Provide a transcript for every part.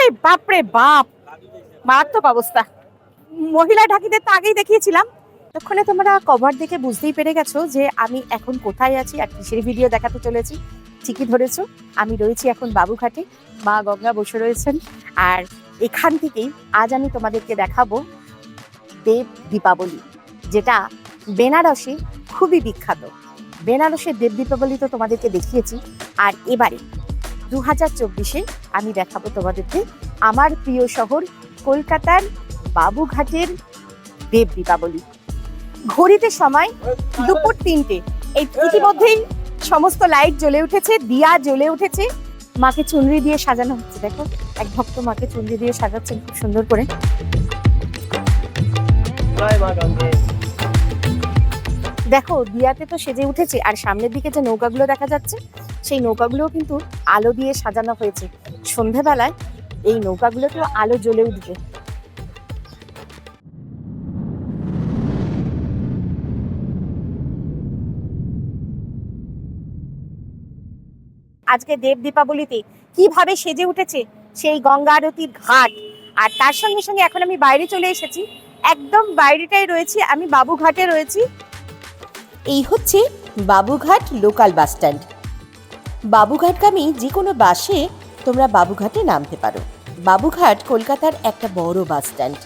ওরে বাপরে বাপ। মারাত্মক অবস্থা। মহিলা ঢাকিদের তো আগেই দেখিয়েছিলাম। তখনই তোমরা কভার দেখে বুঝতেই পেরে গেছো যে আমি এখন কোথায় আছি আর কিসের ভিডিও দেখাতে চলেছি। ঠিকই ধরেছো, আমি রয়েছি এখন বাবুঘাটে। মা গঙ্গা বসে রয়েছেন। আর এখান থেকেই আজ আমি তোমাদেরকে দেখাবো দেব দীপাবলি, যেটা বেনারসে খুবই বিখ্যাত। বেনারসের দেব দীপাবলি তো তোমাদেরকে দেখিয়েছি। আর এবারে দু হাজার চব্বিশে আমি দেখাবো তোমাদেরকে আমার প্রিয় শহর কলকাতার বাবুঘাটের দেব দীপাবলি। ঘড়িতে সময় দুপুর তিনটে। এই ইতিমধ্যেই সমস্ত লাইট জ্বলে উঠেছে দিয়া জ্বলে উঠেছে। মাকে চুনরি দিয়ে সাজানো হচ্ছে দেখো। এক ভক্ত মাকে চুনরি দিয়ে সাজাচ্ছেন খুব সুন্দর করে। দেখো দিয়াতে তো সেজে উঠেছে আর সামনের দিকে যে নৌকাগুলো দেখা যাচ্ছে সেই নৌকাগুলোও কিন্তু আলো দিয়ে সাজানো হয়েছে। সন্ধেবেলায় এই নৌকাগুলোতেও আলো জ্বলে উঠবে। আজকে দেব দীপাবলিতে কীভাবে সেজে উঠেছে সেই গঙ্গা আরতির ঘাট। আর তার সঙ্গে সঙ্গে এখন আমি বাইরে চলে এসেছি। একদম বাইরেটাই রয়েছি, আমি বাবুঘাটে রয়েছি। এই হচ্ছে বাবুঘাট লোকাল বাস স্ট্যান্ড বাবুঘাটগামী যে কোনো বাসে তোমরা বাবুঘাটে নামতে পারো। বাবুঘাট কলকাতার একটা বড় বাস স্ট্যান্ড।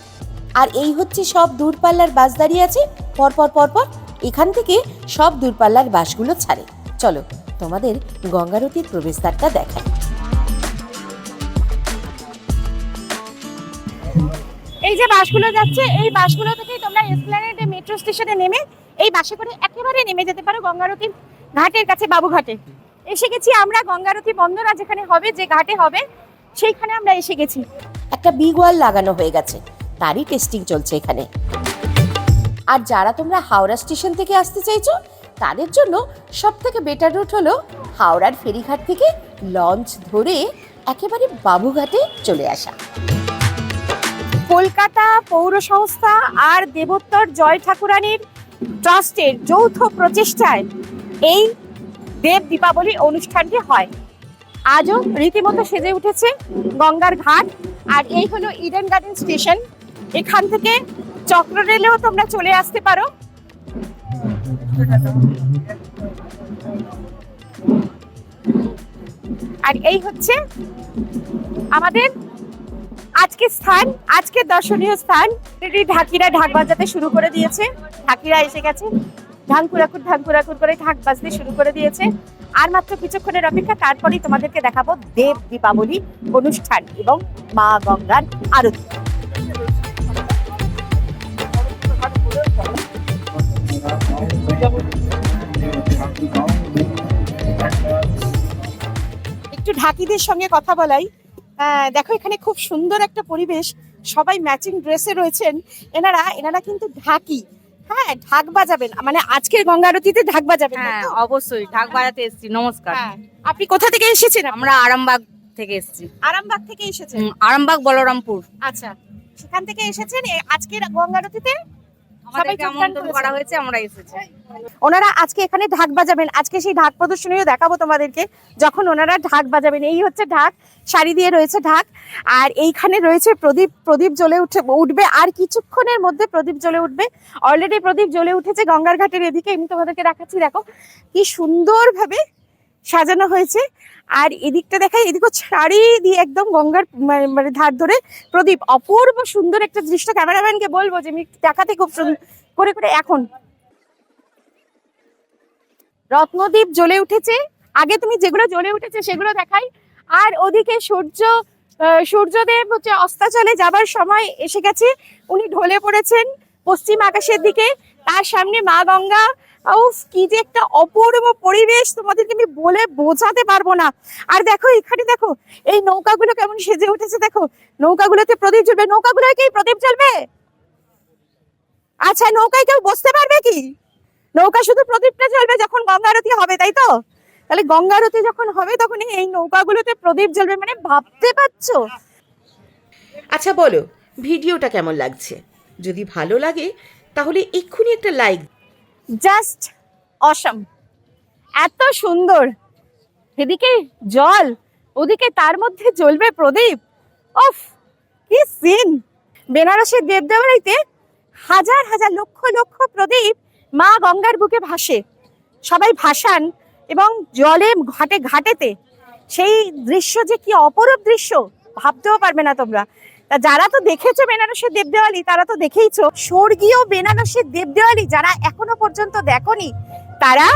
আর এই হচ্ছে সব দূরপাল্লার বাস দাঁড়িয়ে আছে। পরপর পরপর এখান থেকে সব দূরপাল্লার বাসগুলো ছাড়ে। চলো, তোমাদের গঙ্গারতির প্রবেশদ্বারটা দেখায় এই যে বাসগুলো যাচ্ছে, এই বাসগুলো থেকেই তোমরা এসপ্ল্যানেডে মেট্রো স্টেশনে নেমে এই বাসে করে একেবারে নেমে যেতে পারো গঙ্গারতির ঘাটের কাছে, বাবুঘাটে। এসে গেছি আমরা গঙ্গারতি বন্দরা যেখানে হবে যে ঘাটে হবে সেইখানে আমরা এসে গেছি। একটা বিগ ওয়াল লাগানো হয়ে গেছে। তারই টেস্টিং চলছে এখানে। আর যারা তোমরা হাওড়া স্টেশন থেকে আসতে চাইছো তাদের জন্য সব থেকে বেটার রুট হলো হাওড়ার ফেরিঘাট থেকে লঞ্চ ধরে একেবারে বাবুঘাটে চলে আসা। কলকাতা পৌর সংস্থা আর দেবোত্তর জয় ঠাকুরানীর ট্রাস্টের যৌথ প্রচেষ্টায় এই দেব দীপাবলি অনুষ্ঠানটি হয়। আজও রীতিমতো সেজে উঠেছে গঙ্গার ঘাট, আর এই হলো ইডেন গার্ডেন স্টেশন এখান থেকে চক্র রেলেও তোমরা চলে আসতে পারো। আর এই হচ্ছে আমাদের আজকের স্থান, আজকের দর্শনীয় স্থান। ঢাকিরা ঢাক বাজাতে শুরু করে দিয়েছে। ঢাকিরা এসে গেছে। ঢাঙ্কুরাকুর ঢাঙ্কুরাকুর করে ঢাক বাজতে শুরু করে দিয়েছে। আর মাত্র কিছুক্ষণের অপেক্ষা, তারপরেই তোমাদেরকে দেখাবো দেব দীপাবলি অনুষ্ঠান এবং মা গঙ্গার আরতি। একটু ঢাকিদের সঙ্গে কথা বলাই। দেখো এখানে খুব সুন্দর একটা পরিবেশ। সবাই ম্যাচিং ড্রেসে রয়েছেন। এনারা এনারা কিন্তু ঢাকি। হ্যাঁ ঢাক বাজাবেন। মানে আজকের গঙ্গা আরতিতে ঢাক বাজাবেন তাই হ্যাঁ তো? অবশ্যই ঢাক বাজাতে এসেছি নমস্কার। হ্যাঁ আপনি কোথা থেকে এসেছেন আমরা আরামবাগ থেকে এসেছি। আরামবাগ থেকে এসেছেন? আরামবাগ বলরামপুর। আচ্ছা সেখান থেকে এসেছেন এ- আজকের গঙ্গা আরতিতে? ওনারা আজকে এখানে ঢাক বাজাবেন। আজকে সেই ঢাক প্রদর্শনীও দেখাবো তোমাদেরকে। যখন ওনারা ঢাক বাজাবেন এই হচ্ছে ঢাক শাড়ি দিয়ে রয়েছে ঢাক আর এইখানে রয়েছে প্রদীপ প্রদীপ জ্বলে উঠে উঠবে আর কিছুক্ষণের মধ্যে প্রদীপ জ্বলে উঠবে। অলরেডি প্রদীপ জ্বলে উঠেছে গঙ্গার ঘাটের এদিকে আমি তোমাদেরকে দেখাচ্ছি দেখো কি সুন্দরভাবে সাজানো হয়েছে। আর এদিকটা দেখাই, এদিকে শাড়ি দিয়ে একদম গঙ্গার, মানে- মানে ধার ধরে প্রদীপ। অপূর্ব সুন্দর একটা দৃশ্য। ক্যামেরাম্যানকে বলব যে দেখাতে খুব সুন্দর করে করে এখন। রত্নদ্বীপ জ্বলে উঠেছে। আগে তুমি যেগুলো জ্বলে উঠেছে সেগুলো দেখাই। আর ওদিকে সূর্য সূর্যদেব হচ্ছে অস্তাচলে যাবার সময় এসে গেছে। উনি ঢলে পড়েছেন পশ্চিম আকাশের দিকে। তার সামনে মা গঙ্গা। কি যে একটা অপূর্ব পরিবেশ। তোমাদেরকে আমি বলে বোঝাতে পারব না। আর দেখো, এখানে দেখো, এই নৌকাগুলো কেমন সেজে উঠেছে দেখো। নৌকাগুলোতে প্রদীপ জ্বলবে। নৌকাগুলোয় কি প্রদীপ জ্বলবে? আচ্ছা নৌকায় কেউ বসতে পারবে কি? নৌকা শুধু প্রদীপটা জ্বলবে যখন গঙ্গা আরতি হবে, তাই তো? তাহলে গঙ্গা আরতি যখন হবে, তখন এই নৌকাগুলোতে প্রদীপ জ্বলবে মানে ভাবতে পারছ? আচ্ছা বলো, ভিডিওটা কেমন লাগছে? যদি ভালো লাগে তাহলে এক্ষুনি একটা লাইক জাস্ট অসম এত সুন্দর। এদিকে জল, ওদিকে তার মধ্যে জ্বলবে প্রদীপ। অফ কি সিন বেনারসের দেবদেবরাইতে হাজার হাজার লক্ষ লক্ষ প্রদীপ মা গঙ্গার বুকে ভাসে। সবাই ভাসান এবং জলে ঘাটে ঘাটেতে। সেই দৃশ্য যে কি অপরূপ দৃশ্য, ভাবতেও পারবে না তোমরা। তা যারা তো দেখেছ বেনারসের দেবদেওয়ালি, তারা তো দেখেইছো। স্বর্গীয় বেনারসের দেবদেওয়ালি যারা এখনও পর্যন্ত দেখোনি, তারা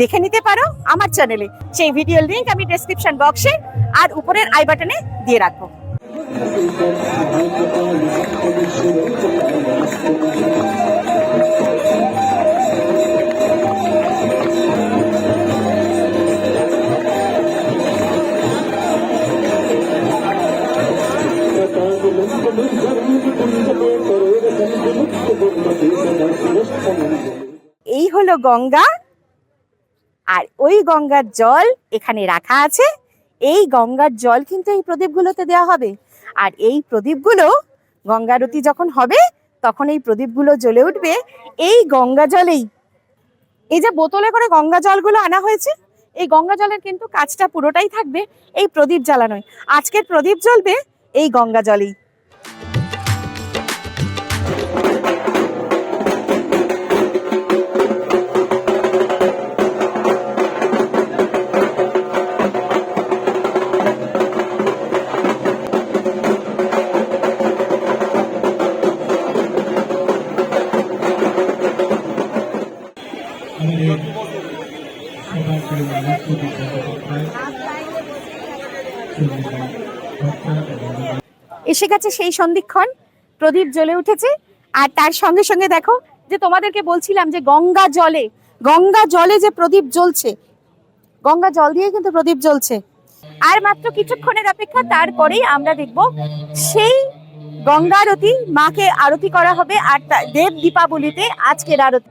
দেখে নিতে পারো আমার চ্যানেলে সেই ভিডিও লিঙ্ক আমি ডেসক্রিপশন বক্সে আর উপরের আই বাটনে দিয়ে রাখব। হলো গঙ্গা। আর ওই গঙ্গার জল এখানে রাখা আছে। এই গঙ্গার জল কিন্তু এই প্রদীপগুলোতে দেওয়া হবে। আর এই প্রদীপগুলো গঙ্গারতি যখন হবে, তখন এই প্রদীপগুলো জ্বলে উঠবে। এই গঙ্গা জলেই। এই যে বোতলে করে গঙ্গা জলগুলো আনা হয়েছে, এই গঙ্গা জলের কিন্তু কাজটা পুরোটাই থাকবে এই প্রদীপ জ্বালানোয়। আজকের প্রদীপ জ্বলবে এই গঙ্গা জলেই। এসে গেছে সেই সন্ধিক্ষণ। প্রদীপ জ্বলে উঠেছে। আর তার সঙ্গে সঙ্গে দেখো যে তোমাদেরকে বলছিলাম যে গঙ্গা জলে গঙ্গা জলে যে প্রদীপ জ্বলছে, গঙ্গা জল দিয়ে কিন্তু প্রদীপ জ্বলছে। আর মাত্র কিছুক্ষণের অপেক্ষা, তারপরেই আমরা দেখব সেই গঙ্গা আরতি মাকে আরতি করা হবে আর দেব দীপাবলিতে আজকের আরতি।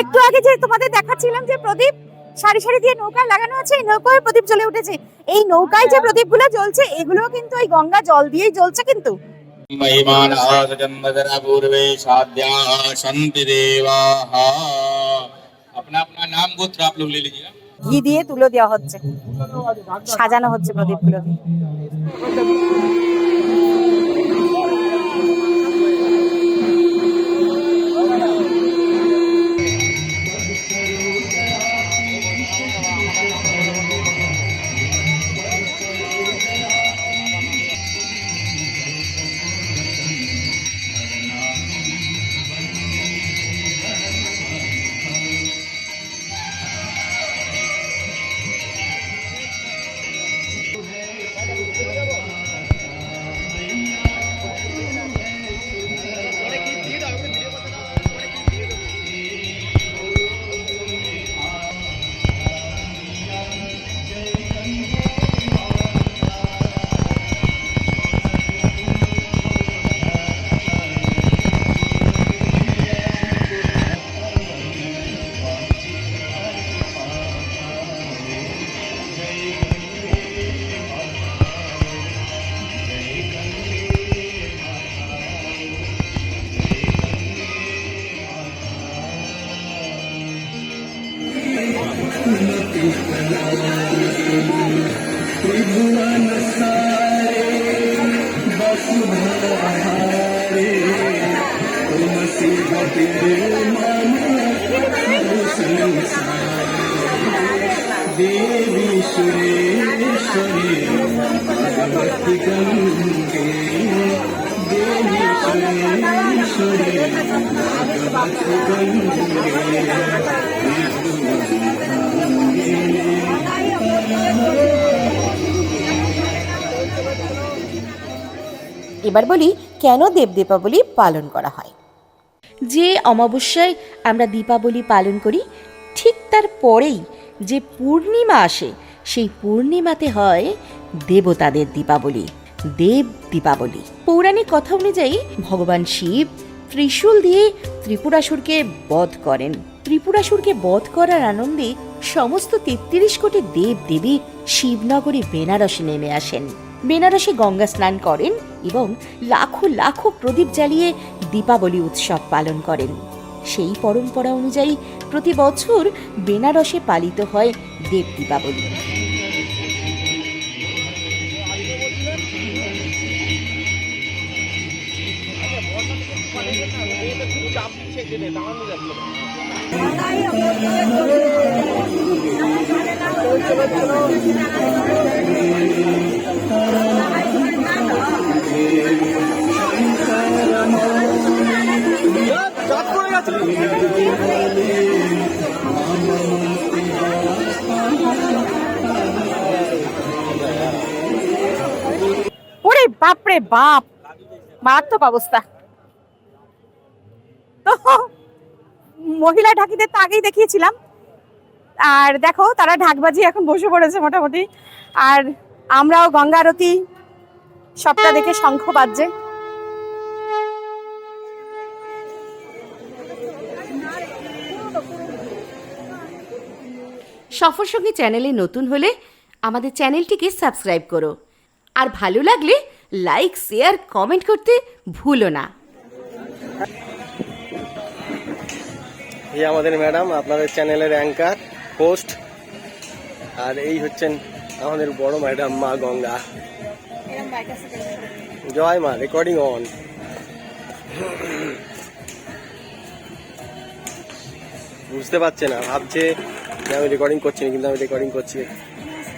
একটু আগে যে তোমাদের দেখাচ্ছিলাম যে প্রদীপ সারি সারি দিয়ে নৌকায় লাগানো আছে এই নৌকায় প্রদীপ জ্বলে উঠেছে এই নৌকায় যে প্রদীপগুলো জ্বলছে এগুলো কিন্তু ওই গঙ্গা জল দিয়েই জ্বলছে কিন্তু महिमानः सजन्मदरा पूर्वे साध्याः सन्ति देवाः अपना अपना नाम गोत्र आप लोग ले लीजिए ঘি দিয়ে তুলো দেওয়া হচ্ছে সাজানো হচ্ছে প্রদীপগুলো त्रिभुवन सारे वसुधारे तुम शिव मन देवी सुरेश्वरी भक्ति गंगे। এবার বলি, কেন দেব দীপাবলি পালন করা হয়? যে অমাবস্যায় আমরা দীপাবলি পালন করি, ঠিক তার পরেই যে পূর্ণিমা আসে, সেই পূর্ণিমাতে হয় দেবতাদের দীপাবলি। দেব দীপাবলি। পৌরাণিক কথা অনুযায়ী ভগবান শিব ত্রিশূল দিয়ে ত্রিপুরাসুরকে বধ করেন। ত্রিপুরাসুরকে বধ করার আনন্দে সমস্ত তেত্রিশ কোটি দেব দেবী শিবনগরী, বেনারসে নেমে আসেন। বেনারসে গঙ্গা স্নান করেন এবং লাখো লাখো প্রদীপ জ্বালিয়ে দীপাবলি উৎসব পালন করেন। সেই পরম্পরা অনুযায়ী প্রতি বছর বেনারসে পালিত হয় দেব দীপাবলি। ওরে বাপরে বাপ মারাত্মক অবস্থা। তো মহিলা ঢাকিদের তো আগেই দেখিয়েছিলাম। আর দেখো, তারা ঢাকবাজি এখন বসে পড়েছে মোটামুটি। আর আমরাও গঙ্গা আরতি, সবটা দেখে শঙ্খ বাজছে। সফর সঙ্গী চ্যানেলে নতুন হলে আমাদের চ্যানেলটিকে সাবস্ক্রাইব করো। আর ভালো লাগলে লাইক, শেয়ার, কমেন্ট করতে ভুলো না। এই আমাদের ম্যাডাম, আপনাদের চ্যানেলের অ্যাঙ্কার হোস্ট আর এই হচ্ছেন আমাদের বড় ম্যাডাম মা গঙ্গা। জয় মা রেকর্ডিং অন বুঝতে পারছে না, ভাবছে আমি রেকর্ডিং করছি কিন্তু আমি রেকর্ডিং করছি।